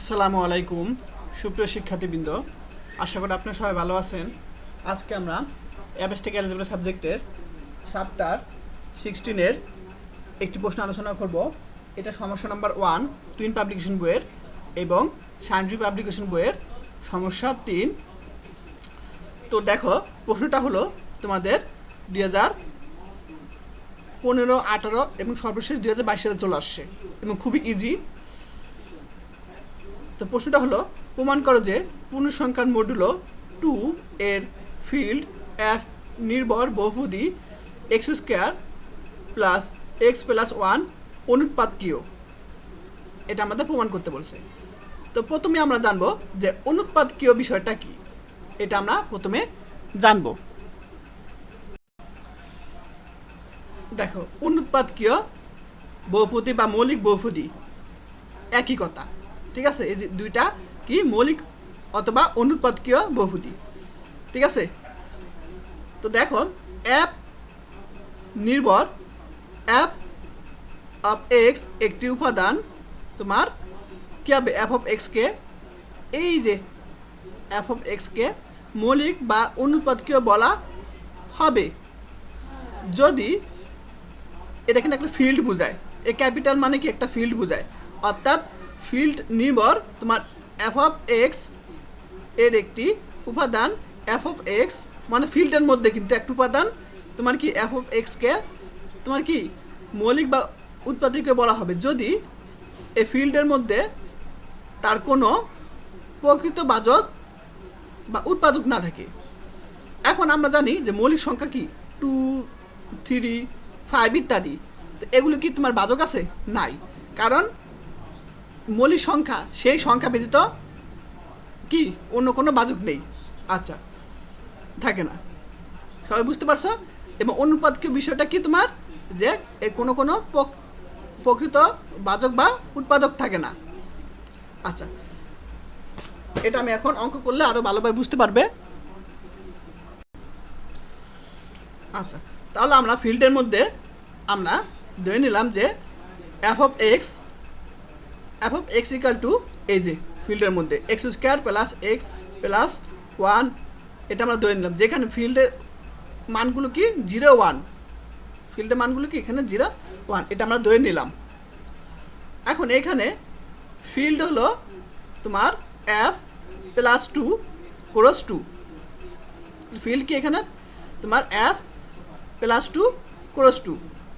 আসসালামু আলাইকুম, সুপ্রিয় শিক্ষার্থীবৃন্দ। আশা করি আপনারা সবাই ভালো আছেন। আজকে আমরা অ্যাবেস্টিক এলিজিবল সাবজেক্টের চ্যাপ্টার সিক্সটিনের একটি প্রশ্ন আলোচনা করব। এটা সমস্যা নাম্বার ওয়ান টুইন পাবলিকেশন বইয়ের এবং সায়েন্টিফিক পাবলিকেশন বইয়ের সমস্যা তিন। তো দেখো, প্রশ্নটা হলো তোমাদের দুই হাজার পনেরো, আঠারো এবং সর্বশেষ দুই হাজার বাইশ সালে চলে আসছে এবং খুবই ইজি তো প্রশ্নটা হলো, প্রমাণ করো যে পূর্ণসংখ্যার মডুলো টু এর ফিল্ড এফ নির্ভর বহুপদী x square plus x plus one অনুৎপাদকীয় এটা আমাদের প্রমাণ করতে বলছে। তো প্রথমে আমরা জানব যে অনুৎপাদকীয় বিষয়টা কি। এটা আমরা প্রথমে জানব। দেখো অনুৎপাদকীয় বহুপদী বা মৌলিক বহুপদী একই কথা। ঠিক আছে? এই দুইটা কি? মৌলিক অথবা অনুৎপাদকীয় বহুপদী। ঠিক আছে? তো দেখো এফ নির্ভর এফ অফ এক্স একটি উপাদান তোমার, কী হবে? এফ অফ এক্সকে এই যে এফ অফ এক্সকে মৌলিক বা অনুৎপাদকীয় বলা হবে। যদি এটা কিন্তু একটা ফিল্ড বোঝায়। এ ক্যাপিটাল মানে কি? একটা ফিল্ড বোঝায়। অর্থাৎ ফিল্ড নির্ভর। তোমার এফ অফ এক্সের একটি উপাদান এফ অফ এক্স মানে ফিল্ডের মধ্যে কিন্তু একটি উপাদান। তোমার কি এফ অফ এক্সকে তোমার কি মৌলিক বা উৎপাদককে বলা হবে? যদি এই ফিল্ডের মধ্যে তার কোনো প্রকৃত বাজক বা উৎপাদক না থাকে। এখন আমরা জানি যে মৌলিক সংখ্যা কি? টু থ্রি ফাইভ ইত্যাদি। তো এগুলো কি তোমার বাজক আছে? নাই। কারণ মৌলিক সংখ্যা, সেই সংখ্যা ব্যতীত কি অন্য কোনো বাজক নেই? আচ্ছা থাকে না। সবাই বুঝতে পারছ? এবং অনুপাতকীয় বিষয়টা কি তোমার? যে এ কোনো কোনো প্রকৃত বাজক বা উৎপাদক থাকে না। আচ্ছা এটা আমি এখন অঙ্ক করলে আরও ভালোভাবে বুঝতে পারবে। আচ্ছা তাহলে আমরা ফিল্ডের মধ্যে আমরা ধরে নিলাম যে F of x F of x equal to এই যে ফিল্ডের মধ্যে। X square plus x plus one এটা আমরা ধরে নিলাম। যেখানে ফিল্ডের মানগুলো কি? জিরো ওয়ান ফিল্ডের মানগুলো কি? এখানে জিরো ওয়ান এটা আমরা ধরে নিলাম। এখন এখানে ফিল্ড হলো তোমার F plus two cross two field কি এখানে? তোমার F plus two cross two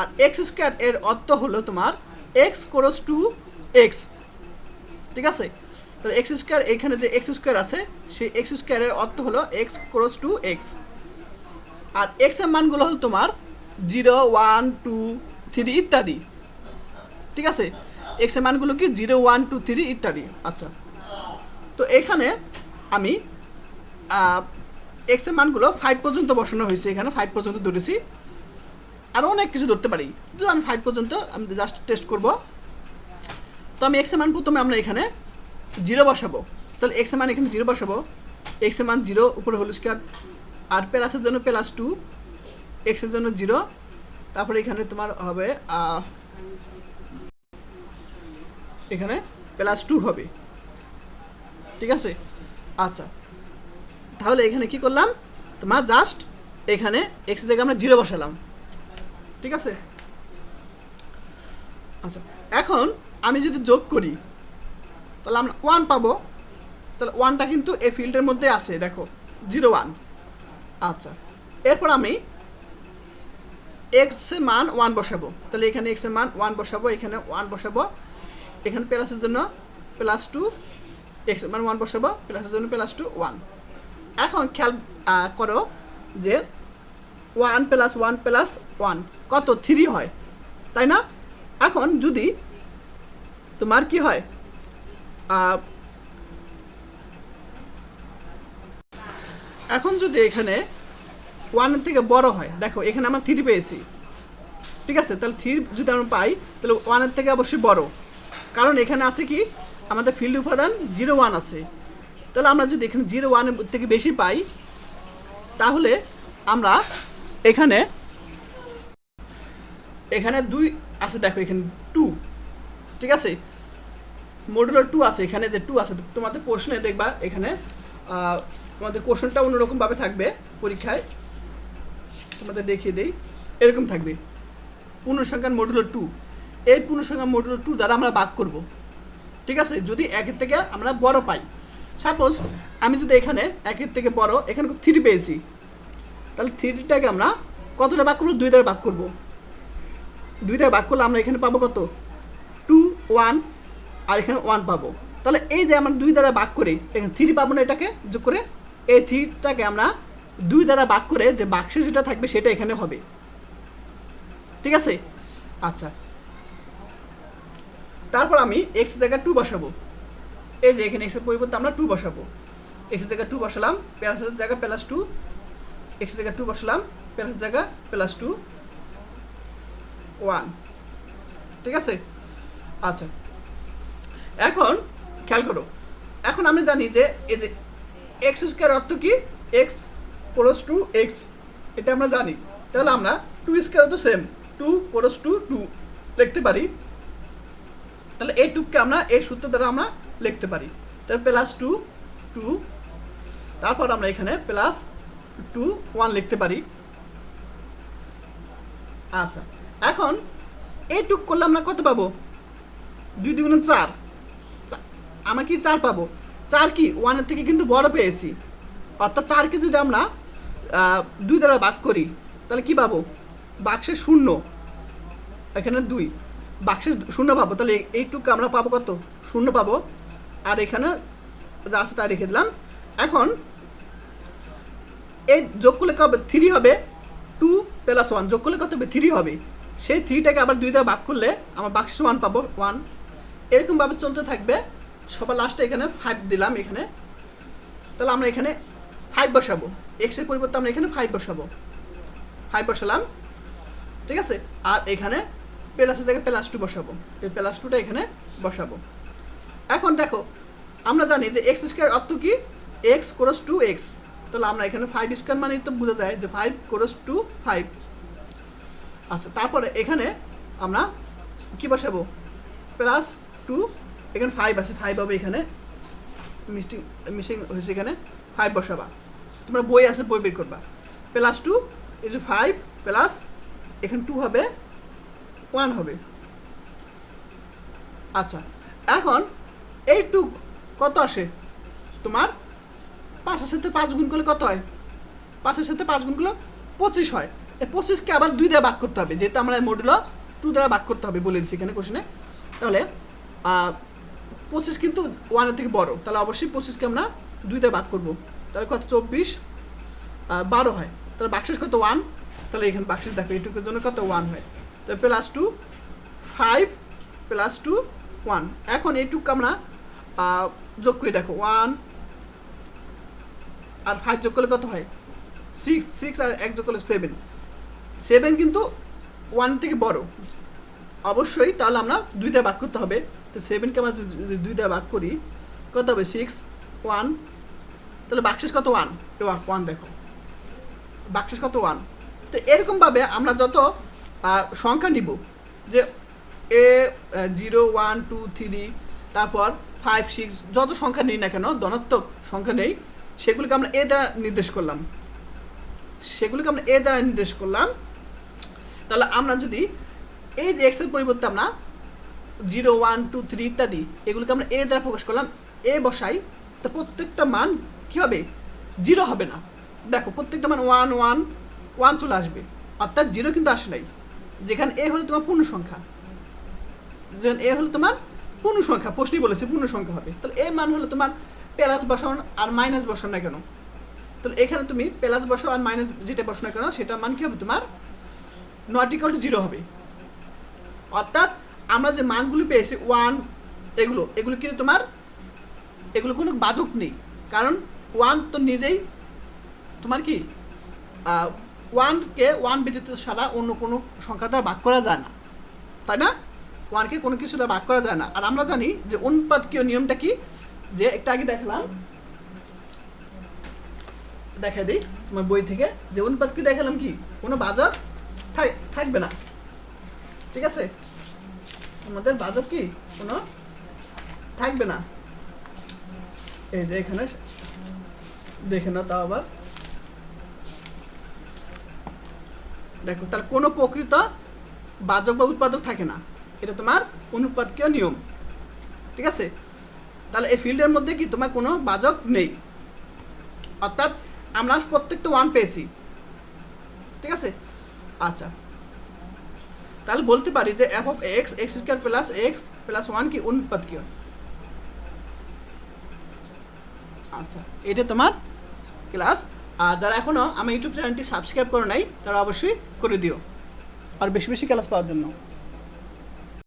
আর এক্স স্কোয়ার এর অর্থ হলো তোমার এক্স ক্রস টু এক্স। ঠিক আছে? তাহলে এক্স স্কোয়ার এখানে যে এক্স স্কোয়ার আছে, সেই এক্স স্কোয়ারের অর্থ হলো এক্স ক্রস টু এক্স। আর এক্সের মানগুলো হলো তোমার জিরো, ওয়ান, টু, থ্রি ইত্যাদি। ঠিক আছে? এক্সের মানগুলো কি? জিরো, ওয়ান, টু, থ্রি ইত্যাদি। আচ্ছা। তো এখানে আমি এক্সের মানগুলো ফাইভ পর্যন্ত বসানো হয়েছে এখানে ফাইভ পর্যন্ত ধরেছি। আরও অনেক কিছু ধরতে পারি। তো আমি ফাইভ পর্যন্ত, আমি জাস্ট টেস্ট করব। তো আমি এক্সের মান প্রথমে আমরা এখানে জিরো বসাবো। তাহলে এক্সের মান এখানে জিরো বসাবো। এক্সের মান জিরো উপরে হোল স্কোয়ার আর প্লাসের জন্য প্লাস টু এক্সের জন্য জিরো তারপরে এখানে তোমার হবে এখানে প্লাস টু হবে। ঠিক আছে? আচ্ছা। তাহলে এখানে কি করলাম? তোমার জাস্ট এখানে এক্স জায়গায় আমরা জিরো বসালাম। ঠিক আছে? আচ্ছা। এখন আমি যদি যোগ করি, তাহলে আমরা ওয়ান পাবো। তাহলে ওয়ানটা কিন্তু এই ফিল্ডের মধ্যে আছে, দেখো জিরো ওয়ান আচ্ছা এরপর আমি এক্স মান ওয়ান বসাবো। তাহলে এখানে এক্স মান ওয়ান বসাবো, এখানে ওয়ান বসাবো। এখানে প্লাসের জন্য প্লাস টু এক্স মান ওয়ান বসাবো প্লাসের জন্য প্লাস টু ওয়ান এখন খেয়াল করো যে one plus one plus one কত? থ্রি হয়, তাই না? এখন যদি তোমার কি হয়? এখন যদি এখানে ওয়ানের থেকে বড় হয়, দেখো, এখানে আমরা থ্রি পেয়েছি। ঠিক আছে? তাহলে থ্রি যদি আমরা পাই, তাহলে ওয়ানের থেকে অবশ্যই বড়। কারণ এখানে আছে কি? আমাদের ফিল্ড উপাদান জিরো ওয়ান আছে। তাহলে আমরা যদি এখানে জিরো ওয়ানের থেকে বেশি পাই, তাহলে আমরা এখানে এখানে দুই আছে, দেখো, এখানে টু ঠিক আছে? মডুলার টু আছে, এখানে যে টু আছে, তোমাদের প্রশ্নে দেখবা এখানে তোমাদের কোশ্চেনটা অন্যরকমভাবে থাকবে পরীক্ষায়। তোমাদের দেখিয়ে দেই, এরকম থাকবে। পূর্ণসংখ্যার মডুলার টু এই পূর্ণসংখ্যার মডুলার টু দ্বারা আমরা ভাগ করব। ঠিক আছে? যদি একের থেকে আমরা বড় পাই। সাপোজ আমি যদি এখানে একের থেকে বড়, এখানে থ্রি পেয়েছি। তাহলে থ্রিটাকে আমরা কতটা ভাগ করব? দুই দ্বারা ভাগ করব। দুই দ্বারা ভাগ করলে আমরা এখানে পাবো কত? টু ওয়ান আর এখানে ওয়ান পাবো। তাহলে এই যে আমরা দুই দ্বারা ভাগ করে, এখানে থ্রি পাবো না এটাকে, যোগ করে এই থ্রিটাকে আমরা দুই দ্বারা ভাগ করে যে বাক্সে যেটা থাকবে সেটা এখানে হবে। ঠিক আছে? আচ্ছা। তারপর আমি এক্স জায়গায় টু বসাবো। এই যে এখানে এক্সের পরিবর্তে আমরা টু বসাবো। এক্স জায়গায় টু বসালাম প্লাসের জায়গা প্লাস টু এক্স জায়গায় টু বসালাম প্লাস জায়গা প্লাস টু ওয়ান ঠিক আছে? আচ্ছা। এখন খেয়াল করো, এখন আমি জানি যে এই যে এক্স স্কোয়ার অর্থ কি? এক্স কোরস টু এক্স এটা আমরা জানি। তাহলে আমরা টু স্কোয়ার তো same two cross two two লিখতে পারি। তাহলে এই টুককে আমরা এই সূত্র দ্বারা আমরা লিখতে পারি। তাহলে প্লাস টু টু তারপর আমরা এখানে প্লাস টু ওয়ান লিখতে পারি। আচ্ছা এখন এই টুক করলে আমরা কত পাবো? দুই দুগুণ চার। আমরা কি চার পাবো? চার কি? ওয়ানের থেকে কিন্তু বড় পেয়েছি। অর্থাৎ চারকে যদি আমরা দুই দ্বারা ভাগ করি, তাহলে কি পাবো? বাক্সে শূন্য। এখানে দুই। বাক্সে শূন্য পাবো। তাহলে এইটুকু আমরা পাবো কত? শূন্য পাবো। আর এখানে যা আছে তা রেখে দিলাম। এখন, এই যোগ করলে কবে থ্রি হবে। টু প্লাস ওয়ান যোগ করলে কত হবে? থ্রি হবে। সেই থ্রিটাকে আবার দুই দ্বারা ভাগ করলে, আমার বাক্সে ওয়ান পাবো। ওয়ান এরকমভাবে চলতে থাকবে। সবার লাস্টে এখানে ফাইভ দিলাম এখানে। তাহলে আমরা এখানে ফাইভ বসাবো। এক্সের পরিবর্তে আমরা এখানে ফাইভ বসাবো। ফাইভ বসালাম। ঠিক আছে? আর এখানে প্লাসের জায়গায় প্লাস টু বসাবো। এই প্লাস টুটা এখানে বসাবো। এখন দেখো, আমরা জানি যে এক্স স্কোয়ার অর্থ কি? এক্স ক্রস টু এক্স তাহলে আমরা এখানে ফাইভ স্কোয়ার মানে তো বোঝা যায় যে ফাইভ ক্রস টু ফাইভ আচ্ছা তারপরে এখানে আমরা কি বসাবো? প্লাস টু এখানে ফাইভ আছে ফাইভ হবে এখানে। মিস্টিং মিসিং হয়েছে এখানে ফাইভ বসাবা। তোমরা বই আছে, বই বের করবা। Plus two is five plus এখানে টু হবে ওয়ান হবে। আচ্ছা এখন এই টু কত আসে? তোমার পাঁচের সাথে পাঁচ গুণ করলে কত হয়? পাঁচের সাথে পাঁচ গুণ করলে পঁচিশ হয়। এই পঁচিশকে আবার দুই দ্বারা ভাগ করতে হবে, যেহেতু আমরা মডুলো টু দ্বারা ভাগ করতে হবে বলে দিচ্ছি এখানে কোশ্চেনে তাহলে পঁচিশ কিন্তু ওয়ানের থেকে বড়। তাহলে অবশ্যই পঁচিশকে আমরা দুই দ্বারা ভাগ করব। তাহলে কত? চব্বিশ বারো হয়। তাহলে বাক্সেস কত? ওয়ান তাহলে এখানে বাক্সেস দেখো, এইটুকুর জন্য কত? ওয়ান হয়। তাহলে plus two five plus two one এখন এইটুকু আমরা যোগ করে। দেখো ওয়ান আর ফাইভ যোগ করলে কত হয়? সিক্স সিক্স আর এক যোগ করলে সেভেন সেভেন কিন্তু ওয়ান থেকে বড়। অবশ্যই তাহলে আমরা দুইটা ভাগ করতে হবে। তো সেভেনকে আমরা যদি দুই দুইটা ভাগ করি, কত হবে? সিক্স ওয়ান তাহলে বাক্সেস কত ওয়ান ওয়ান দেখো। বাক্সেস কত ওয়ান তো এরকমভাবে আমরা যত সংখ্যা নিব, যে এ জিরো ওয়ান টু থ্রি তারপর ফাইভ সিক্স যত সংখ্যা নিই না কেন, ধনাত্মক সংখ্যা নেই, সেগুলোকে আমরা এ দ্বারা নির্দেশ করলাম। সেগুলিকে আমরা এ দ্বারা নির্দেশ করলাম। তাহলে আমরা যদি এই যে এক্সের পরিবর্তে আমরা জিরো ওয়ান টু থ্রি ইত্যাদি, এগুলোকে আমরা এ দ্বারা প্রকাশ করলাম, এ বসাই, তো প্রত্যেকটা মান কী হবে? জিরো হবে না। দেখো, প্রত্যেকটা মান ওয়ান ওয়ান ওয়ান চলে আসবে। অর্থাৎ জিরো কিন্তু আসে নাই। যেখানে এ হলো তোমার পূর্ণ সংখ্যা যেখানে এ হলো তোমার পূর্ণ সংখ্যা প্রশ্নই বলেছে পূর্ণ সংখ্যা হবে। তাহলে এ মান হলো তোমার প্লাস বসাও আর মাইনাস বসাও না কেন? তাহলে এখানে তুমি প্লাস বসাও আর মাইনাস যেটা বসাও না কেন, সেটার মান কী হবে তোমার? নট টু জিরো হবে। অর্থাৎ আমরা যে মানগুলি পেয়েছি ওয়ান এগুলো এগুলো কিন্তু তোমার, এগুলো কোনো বাজক নেই। কারণ ওয়ান তো নিজেই তোমার কি ওয়ানকে ওয়ান ব্যতীত ছাড়া অন্য কোনো সংখ্যা দ্বারা ভাগ করা যায় না। তাই না? ওয়ানকে কোনো কিছু দ্বারা ভাগ করা যায় না। আর আমরা জানি যে অনুপাতকীয় নিয়মটা কি? যে একটা আগে দেখলাম দেখা দিই তোমার বই থেকে, যে অনুপাতকে দেখালাম কি? কোনো বাজক থাক- থাকবে না। ঠিক আছে? আমাদের বাজক কি? কোনো? থাকবে না। এই যে এখানে দেখে নাও তাও আবার। দেখো, তার কোনো প্রকৃত বাজক বা উৎপাদক থাকে না। এটা তোমার অনুপাতকীয় নিয়ম। ঠিক আছে? তাহলে এই ফিল্ডের মধ্যে কি তোমার কোনো বাজক নেই? অর্থাৎ আমরা প্রত্যেকটা ওয়ান পেয়েছি। ঠিক আছে? আচ্ছা। তাহলে বলতে পারি যে F of x x square plus x plus one কি অনুপাতকীয় আচ্ছা এটা তোমার ক্লাস আর যারা এখনও আমার ইউটিউব চ্যানেলটি সাবস্ক্রাইব করে নাই, তারা অবশ্যই করে দিও। আর বেশি বেশি ক্লাস পাওয়ার জন্য।